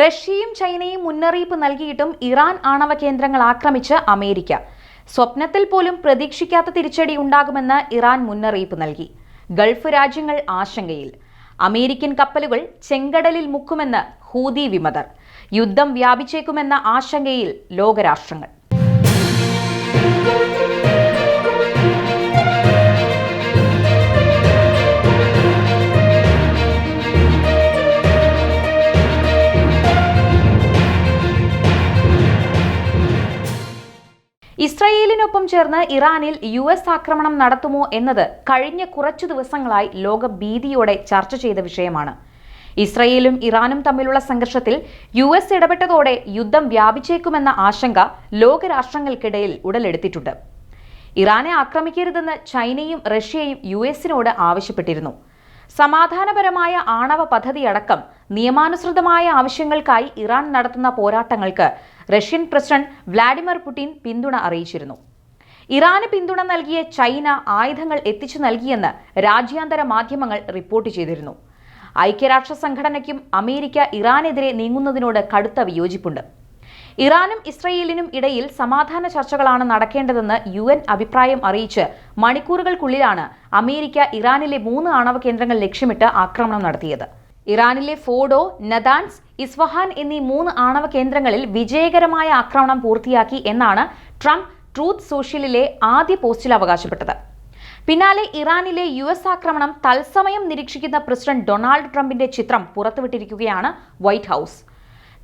റഷ്യയും ചൈനയും മുന്നറിയിപ്പ് നൽകിയിട്ടും ഇറാൻ ആണവ കേന്ദ്രങ്ങൾ ആക്രമിച്ച് അമേരിക്ക. സ്വപ്നത്തിൽ പോലും പ്രതീക്ഷിക്കാത്ത തിരിച്ചടി ഉണ്ടാകുമെന്ന് ഇറാൻ മുന്നറിയിപ്പ് നൽകി. ഗൾഫ് രാജ്യങ്ങൾ ആശങ്കയിൽ. അമേരിക്കൻ കപ്പലുകൾ ചെങ്കടലിൽ മുക്കുമെന്ന് ഹൂതി വിമതർ. യുദ്ധം വ്യാപിച്ചേക്കുമെന്ന ആശങ്കയിൽ ലോകരാഷ്ട്രങ്ങൾ. ഇസ്രയേലിനൊപ്പം ചേർന്ന് ഇറാനിൽ യു എസ് ആക്രമണം നടത്തുമോ എന്നത് കഴിഞ്ഞ കുറച്ചു ദിവസങ്ങളായി ലോക ഭീതിയോടെ ചർച്ച ചെയ്ത വിഷയമാണ്. ഇസ്രയേലും ഇറാനും തമ്മിലുള്ള സംഘർഷത്തിൽ യു എസ് ഇടപെട്ടതോടെ യുദ്ധം വ്യാപിച്ചേക്കുമെന്ന ആശങ്ക ലോകരാഷ്ട്രങ്ങൾക്കിടയിൽ ഉടലെടുത്തിട്ടുണ്ട്. ഇറാനെ ആക്രമിക്കരുതെന്ന് ചൈനയും റഷ്യയും യു എസിനോട് ആവശ്യപ്പെട്ടിരുന്നു. സമാധാനപരമായ ആണവ പദ്ധതിയടക്കം നിയമാനുസൃതമായ ആവശ്യങ്ങൾക്കായി ഇറാൻ നടത്തുന്ന പോരാട്ടങ്ങൾക്ക് റഷ്യൻ പ്രസിഡന്റ് വ്ളാഡിമിർ പുടിൻ പിന്തുണ അറിയിച്ചിരുന്നു. ഇറാന് പിന്തുണ നൽകിയ ചൈന ആയുധങ്ങൾ എത്തിച്ചു നൽകിയെന്ന് രാജ്യാന്തര മാധ്യമങ്ങൾ റിപ്പോർട്ട് ചെയ്തിരുന്നു. ഐക്യരാഷ്ട്ര സംഘടനയ്ക്കും അമേരിക്ക ഇറാനെതിരെ നീങ്ങുന്നതിനോട് കടുത്ത വിയോജിപ്പുണ്ട്. ഇറാനും ഇസ്രയേലിനും ഇടയിൽ സമാധാന ചർച്ചകളാണ് നടക്കേണ്ടതെന്ന് യു എൻ അഭിപ്രായം അറിയിച്ച് മണിക്കൂറുകൾക്കുള്ളിലാണ് അമേരിക്ക ഇറാനിലെ മൂന്ന് ആണവ കേന്ദ്രങ്ങൾ ലക്ഷ്യമിട്ട് ആക്രമണം നടത്തിയത്. ഇറാനിലെ ഫോഡോ നദാൻസ് ഇസ്വഹാൻ എന്നീ മൂന്ന് ആണവ കേന്ദ്രങ്ങളിൽ വിജയകരമായ ആക്രമണം പൂർത്തിയാക്കി എന്നാണ് ട്രംപ് ട്രൂത്ത് സോഷ്യലിലെ ആദ്യ പോസ്റ്റിൽ അവകാശപ്പെട്ടത്. പിന്നാലെ ഇറാനിലെ യു എസ് ആക്രമണം തത്സമയം നിരീക്ഷിക്കുന്ന പ്രസിഡന്റ് ഡൊണാൾഡ് ട്രംപിന്റെ ചിത്രം പുറത്തുവിട്ടിരിക്കുകയാണ് വൈറ്റ് ഹൌസ്.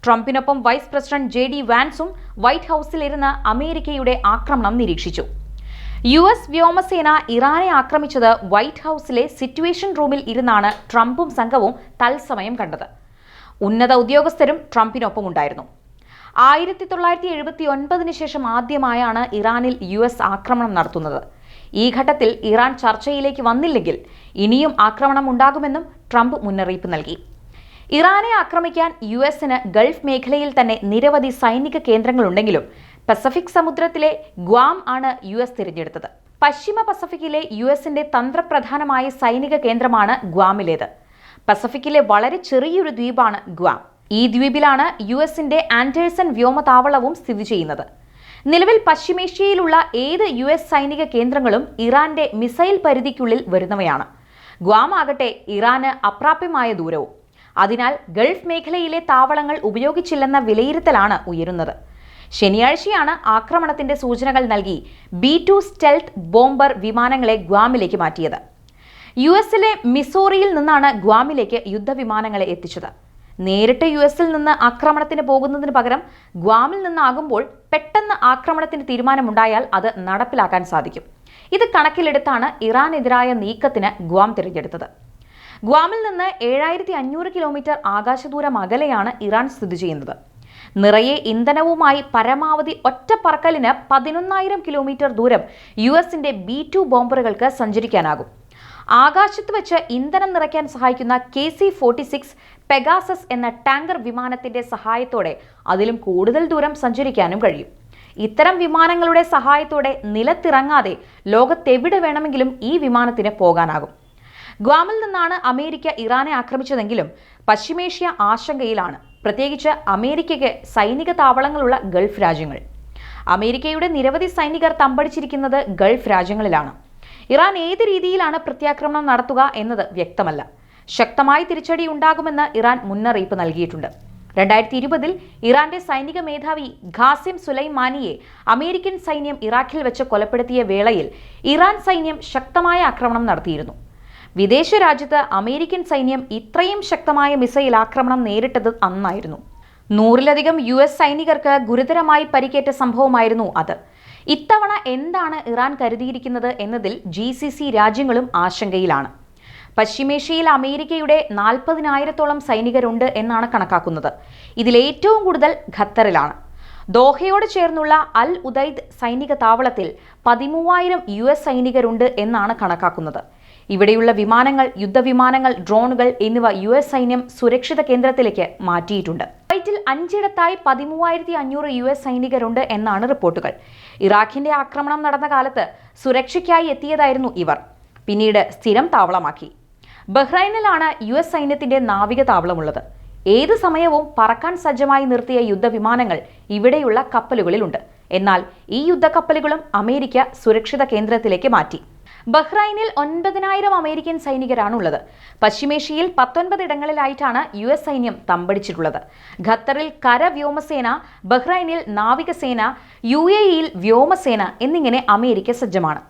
ട്രംപിനൊപ്പം വൈസ് പ്രസിഡന്റ് ജെ ഡി വാൻസും വൈറ്റ് ഹൌസിലിരുന്ന് അമേരിക്കയുടെ ആക്രമണം നിരീക്ഷിച്ചു. യു എസ് വ്യോമസേന ഇറാനെ ആക്രമിച്ചത് വൈറ്റ് ഹൌസിലെ സിറ്റുവേഷൻ റൂമിൽ ഇരുന്നാണ് ട്രംപും സംഘവും തത്സമയം കണ്ടത്. ഉന്നത ഉദ്യോഗസ്ഥരും ട്രംപിനൊപ്പം ഉണ്ടായിരുന്നു ആയിരത്തി തൊള്ളായിരത്തി എഴുപത്തി ഒൻപതിന് ശേഷം ആദ്യമായാണ് ഇറാനിൽ യു എസ് ആക്രമണം നടത്തുന്നത്. ഈ ഘട്ടത്തിൽ ഇറാൻ ചർച്ചയിലേക്ക് വന്നില്ലെങ്കിൽ ഇനിയും ആക്രമണം ഉണ്ടാകുമെന്നും ട്രംപ് മുന്നറിയിപ്പ് നൽകി. ഇറാനെ ആക്രമിക്കാൻ യു എസിന് ഗൾഫ് മേഖലയിൽ തന്നെ നിരവധി സൈനിക കേന്ദ്രങ്ങളുണ്ടെങ്കിലും പസഫിക് സമുദ്രത്തിലെ ഗ്വാം ആണ് യു എസ് തിരഞ്ഞെടുത്തത്. പശ്ചിമ പസഫിക്കിലെ യു എസിന്റെ തന്ത്രപ്രധാനമായ സൈനിക കേന്ദ്രമാണ് ഗ്വാമിലേത്. പസഫിക്കിലെ വളരെ ചെറിയൊരു ദ്വീപാണ് ഗ്വാം. ഈ ദ്വീപിലാണ് യു എസിന്റെ ആൻഡേഴ്സൺ വ്യോമതാവളവും സ്ഥിതി ചെയ്യുന്നത്. നിലവിൽ പശ്ചിമേഷ്യയിലുള്ള ഏത് യു എസ് സൈനിക കേന്ദ്രങ്ങളും ഇറാന്റെ മിസൈൽ പരിധിക്കുള്ളിൽ വരുന്നവയാണ്. ഗ്വാം ആകട്ടെ ഇറാന് അപ്രാപ്യമായ ദൂരവും. അതിനാൽ ഗൾഫ് മേഖലയിലെ താവളങ്ങൾ ഉപയോഗിച്ചില്ലെന്ന വിലയിരുത്തലാണ് ഉയരുന്നത്. ശനിയാഴ്ചയാണ് ആക്രമണത്തിന്റെ സൂചനകൾ നൽകി ബി ടു സ്റ്റെൽത്ത് ബോംബർ വിമാനങ്ങളെ ഗ്വാമിലേക്ക് മാറ്റിയത്. യു എസിലെ മിസോറിയിൽ നിന്നാണ് ഗ്വാമിലേക്ക് യുദ്ധവിമാനങ്ങളെ എത്തിച്ചത്. നേരിട്ട് യു എസിൽ നിന്ന് ആക്രമണത്തിന് പോകുന്നതിന് പകരം ഗ്വാമിൽ നിന്നാകുമ്പോൾ പെട്ടെന്ന് ആക്രമണത്തിന് തീരുമാനമുണ്ടായാൽ അത് നടപ്പിലാക്കാൻ സാധിക്കും. ഇത് കണക്കിലെടുത്താണ് ഇറാനെതിരായ നീക്കത്തിന് ഗ്വാം തിരഞ്ഞെടുത്തത്. ഗ്വാമിൽ നിന്ന് ഏഴായിരത്തി അഞ്ഞൂറ് കിലോമീറ്റർ ആകാശദൂരം അകലെയാണ് ഇറാൻ സ്ഥിതി ചെയ്യുന്നത്. നിറയെ ഇന്ധനവുമായി പരമാവധി ഒറ്റപ്പറക്കലിന് പതിനൊന്നായിരം കിലോമീറ്റർ ദൂരം യു എസിന്റെ ബി ടു ബോംബറുകൾക്ക് സഞ്ചരിക്കാനാകും. ആകാശത്ത് വെച്ച് ഇന്ധനം നിറയ്ക്കാൻ സഹായിക്കുന്ന K C forty six Pegasus എന്ന ടാങ്കർ വിമാനത്തിന്റെ സഹായത്തോടെ അതിലും കൂടുതൽ ദൂരം സഞ്ചരിക്കാനും കഴിയും. ഇത്തരം വിമാനങ്ങളുടെ സഹായത്തോടെ നിലത്തിറങ്ങാതെ ലോകത്തെവിടെ വേണമെങ്കിലും ഈ വിമാനത്തിന് പോകാനാകും. ഗ്വാമിൽ നിന്നാണ് അമേരിക്ക ഇറാനെ ആക്രമിച്ചതെങ്കിലും പശ്ചിമേഷ്യ ആശങ്കയിലാണ്. പ്രത്യേകിച്ച് അമേരിക്കയ്ക്ക് സൈനിക താവളങ്ങളുള്ള ഗൾഫ് രാജ്യങ്ങൾ. അമേരിക്കയുടെ നിരവധി സൈനികർ തമ്പടിച്ചിരിക്കുന്നത് ഗൾഫ് രാജ്യങ്ങളിലാണ്. ഇറാൻ ഏത് രീതിയിലാണ് പ്രത്യാക്രമണം നടത്തുക എന്നത് വ്യക്തമല്ല. ശക്തമായ തിരിച്ചടി ഉണ്ടാകുമെന്ന് ഇറാൻ മുന്നറിയിപ്പ് നൽകിയിട്ടുണ്ട്. രണ്ടായിരത്തി ഇരുപതിൽ ഇറാന്റെ സൈനിക മേധാവി ഖാസിം സുലൈമാനിയെ അമേരിക്കൻ സൈന്യം ഇറാഖിൽ വെച്ച് കൊലപ്പെടുത്തിയ വേളയിൽ ഇറാൻ സൈന്യം ശക്തമായ ആക്രമണം നടത്തിയിരുന്നു. വിദേശ രാജ്യത്ത് അമേരിക്കൻ സൈന്യം ഇത്രയും ശക്തമായ മിസൈൽ ആക്രമണം നേരിട്ടത് അന്നായിരുന്നു. നൂറിലധികം യു എസ് സൈനികർക്ക് ഗുരുതരമായി പരിക്കേറ്റ സംഭവമായിരുന്നു അത്. ഇത്തവണ എന്താണ് ഇറാൻ കരുതിയിരിക്കുന്നത് എന്നതിൽ ജി രാജ്യങ്ങളും ആശങ്കയിലാണ്. പശ്ചിമേഷ്യയിൽ അമേരിക്കയുടെ നാൽപ്പതിനായിരത്തോളം സൈനികരുണ്ട് എന്നാണ് കണക്കാക്കുന്നത്. ഇതിൽ ഏറ്റവും കൂടുതൽ ഖത്തറിലാണ്. ദോഹയോട് ചേർന്നുള്ള അൽ ഉദൈദ് സൈനിക താവളത്തിൽ പതിമൂവായിരം യു എസ് സൈനികരുണ്ട് എന്നാണ് കണക്കാക്കുന്നത്. ഇവിടെയുള്ള വിമാനങ്ങൾ യുദ്ധവിമാനങ്ങൾ ഡ്രോണുകൾ എന്നിവ യു എസ് സൈന്യം സുരക്ഷിത കേന്ദ്രത്തിലേക്ക് മാറ്റിയിട്ടുണ്ട്. കുവൈറ്റിൽ അഞ്ചിടത്തായി പതിമൂവായിരത്തി അഞ്ഞൂറ് യു എസ് സൈനികരുണ്ട് എന്നാണ് റിപ്പോർട്ടുകൾ. ഇറാഖിന്റെ ആക്രമണം നടന്ന കാലത്ത് സുരക്ഷയ്ക്കായി എത്തിയതായിരുന്നു ഇവർ. പിന്നീട് സ്ഥിരം താവളമാക്കി. ബഹ്റൈനിലാണ് യു എസ് സൈന്യത്തിന്റെ നാവിക താവളമുള്ളത്. ഏത് സമയവും പറക്കാൻ സജ്ജമായി നിർത്തിയ യുദ്ധവിമാനങ്ങൾ ഇവിടെയുള്ള കപ്പലുകളിലുണ്ട്. എന്നാൽ ഈ യുദ്ധക്കപ്പലുകളും അമേരിക്ക സുരക്ഷിത കേന്ദ്രത്തിലേക്ക് മാറ്റി. ബഹ്റൈനിൽ ഒൻപതിനായിരം അമേരിക്കൻ സൈനികരാണുള്ളത്. പശ്ചിമേഷ്യയിൽ പത്തൊൻപത് ഇടങ്ങളിലായിട്ടാണ് യു എസ് സൈന്യം തമ്പടിച്ചിട്ടുള്ളത്. ഖത്തറിൽ കര വ്യോമസേന ബഹ്റൈനിൽ നാവികസേന യു എ ഇയിൽ വ്യോമസേന എന്നിങ്ങനെ അമേരിക്ക സജ്ജമാണ്.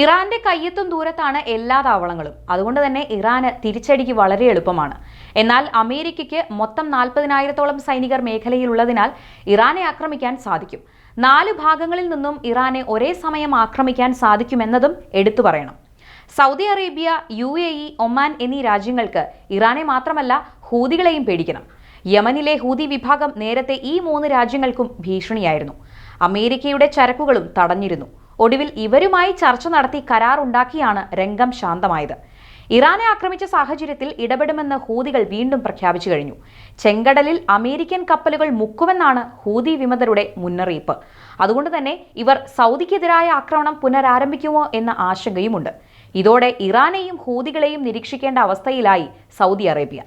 ഇറാന്റെ കയ്യെത്തും ദൂരത്താണ് എല്ലാ താവളങ്ങളും. അതുകൊണ്ട് തന്നെ ഇറാന് തിരിച്ചടിക്ക് വളരെ എളുപ്പമാണ്. എന്നാൽ അമേരിക്കയ്ക്ക് മൊത്തം നാൽപ്പതിനായിരത്തോളം സൈനികർ മേഖലയിലുള്ളതിനാൽ ഇറാനെ ആക്രമിക്കാൻ സാധിക്കും. നാല് ഭാഗങ്ങളിൽ നിന്നും ഇറാനെ ഒരേ സമയം ആക്രമിക്കാൻ സാധിക്കുമെന്നതും എടുത്തു പറയണം. Saudi Arabia U A E Oman എന്നീ രാജ്യങ്ങൾക്ക് ഇറാനെ മാത്രമല്ല ഹൂതികളെയും പേടിക്കണം. യമനിലെ ഹൂതി വിഭാഗം നേരത്തെ ഈ മൂന്ന് രാജ്യങ്ങൾക്കും ഭീഷണിയായിരുന്നു. അമേരിക്കയുടെ ചരക്കുകളും തടഞ്ഞിരുന്നു. ഒടുവിൽ ഇവരുമായി ചർച്ച നടത്തി കരാർ ഉണ്ടാക്കിയാണ് രംഗം ശാന്തമായത്. ഇറാനെ ആക്രമിച്ച സാഹചര്യത്തിൽ ഇടപെടുമെന്ന് ഹൂതികൾ വീണ്ടും പ്രഖ്യാപിച്ചു കഴിഞ്ഞു. ചെങ്കടലിൽ അമേരിക്കൻ കപ്പലുകൾ മുക്കുമെന്നാണ് ഹൂതി വിമതരുടെ മുന്നറിയിപ്പ്. അതുകൊണ്ട് തന്നെ ഇവർ സൗദിക്കെതിരായ ആക്രമണം പുനരാരംഭിക്കുമോ എന്ന ആശങ്കയുമുണ്ട്. ഇതോടെ ഇറാനെയും ഹൂതികളെയും നിരീക്ഷിക്കേണ്ട അവസ്ഥയിലായി സൗദി അറേബ്യ.